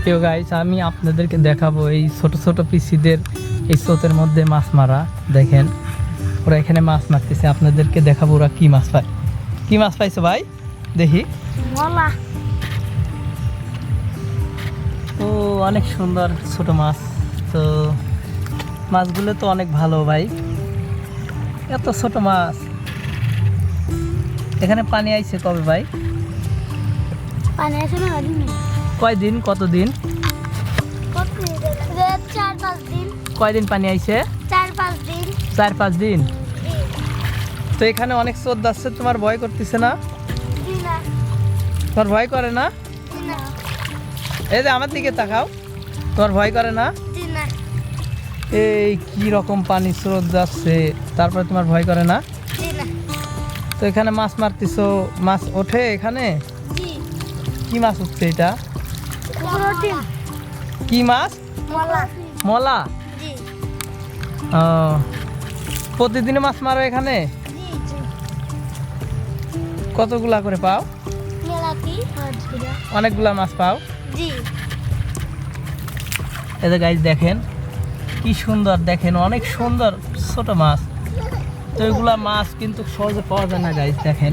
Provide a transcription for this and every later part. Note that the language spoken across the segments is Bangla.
প্রিয় গাইস আমি আপনাদেরকে দেখাবো এই ছোট ছোট পিসিদের এই স্রোতের মধ্যে মাছ মারা। দেখেন ওরা এখানে মাছ মারতেছে। আপনাদেরকে দেখাবো ওরা কি মাছ পায়। কি মাছ পাইছো ভাই? দেখি। ও অনেক সুন্দর ছোট মাছ। তো মাছগুলো তো অনেক ভালো ভাই। এত ছোট মাছ। এখানে পানি আইছে কবে ভাই? পানি আছে না কয়দিন কতদিন? চার পাঁচ দিন। কয়দিন পানি আইছে? চার পাঁচ দিন। চার পাঁচ দিন? তো এখানে অনেক স্রোত যাচ্ছে তোমার ভয় করতেছে না? তোমার ভয় করে না? এই যে আমার দিকে তাকাও। তোমার ভয় করে না? এই কি রকম পানি স্রোত যাচ্ছে তারপরে তোমার ভয় করে না? তো এখানে মাছ মারতেছো মাছ ওঠে এখানে? কি মাছ হচ্ছে এটা? প্রোটিন কি মাছ? মলা। মলা? জি। ও, প্রতিদিনে মাছ মারো এখানে? কতগুলা করে পাও? অনেকগুলা মাছ পাও? জি। এই যে গাইজ দেখেন কি সুন্দর দেখেন অনেক সুন্দর ছোট মাছ। তো এগুলা মাছ কিন্তু সহজে পাওয়া যায় না গাইজ দেখেন।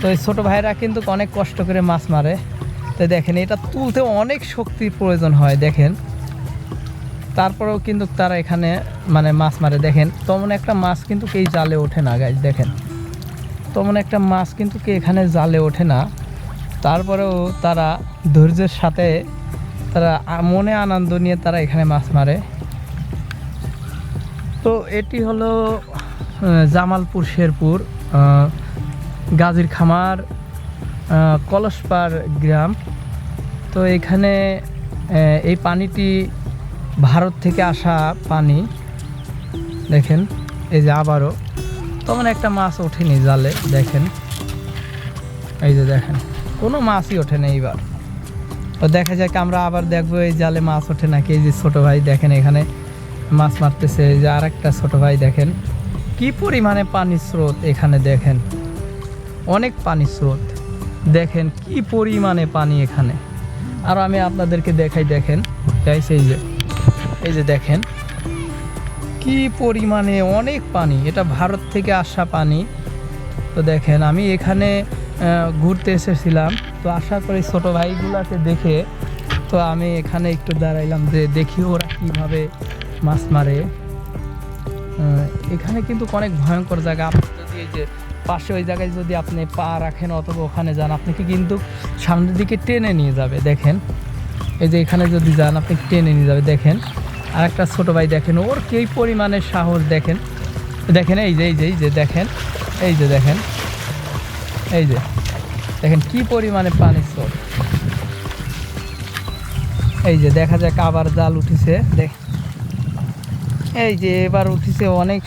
তো এই ছোটো ভাইরা কিন্তু অনেক কষ্ট করে মাছ মারে। তো দেখেন, এটা তুলতে অনেক শক্তির প্রয়োজন হয়, দেখেন। তারপরেও কিন্তু তারা এখানে মানে মাছ মারে। দেখেন, তেমন একটা মাছ কিন্তু এই জালে ওঠে না গাইজ দেখেন। তেমন একটা মাছ কিন্তু কে এখানে জালে ওঠে না। তারপরেও তারা ধৈর্যের সাথে তারা মনে আনন্দ নিয়ে তারা এখানে মাছ মারে। তো এটি হলো জামালপুর, শেরপুর গাজীর খামার। কলসপাড় গ্রাম। তো এখানে এই পানিটি ভারত থেকে আসা পানি। দেখেন, এই যে আবারও। তেমন একটা মাছ ওঠেনি জালে, দেখেন। এই যে দেখেন, কোনো মাছই ওঠে না এইবার। তো দেখা যাক, আমরা আবার দেখব এই জালে মাছ ওঠে নাকি। এই যে ছোট ভাই দেখেন এখানে মাছ মারতেছে। এই যে আর একটা ছোটো ভাই দেখেন, কি পরিমাণে পানির স্রোত এখানে দেখেন। অনেক পানির স্রোত। দেখেন কি পরিমাণে পানি এখানে। আর আমি আপনাদেরকে দেখাই, দেখেন গাইস এই যে এই যে দেখেন, কি পরিমাণে অনেক পানি। এটা ভারত থেকে আসা পানি। তো দেখেন, আমি এখানে ঘুরতে এসেছিলাম। তো আশা করি ছোটো ভাইগুলাকে দেখে, তো আমি এখানে একটু দাঁড়াইলাম যে দেখি ওরা কীভাবে মাছ মারে। এখানে কিন্তু অনেক ভয়ঙ্কর জায়গা। আপনি যদি এই যে পাশে ওই জায়গায় যদি আপনি পা রাখেন অথবা ওখানে যান আপনাকে কিন্তু সামনের দিকে টেনে নিয়ে যাবে, দেখেন। এই যে এখানে যদি যান, আপনি টেনে নিয়ে যাবে, দেখেন। আর একটা ছোটো ভাই দেখেন, ওর কি পরিমাণে সাহস, দেখেন। দেখেন, এই যে এই যে এই যে, দেখেন। এই যে, দেখেন। এই যে, দেখেন কি পরিমাণে পানি স্রোত। এই যে, দেখা যাক আবার জাল উঠেছে, দেখ। এই যে, এবার উঠেছে অনেক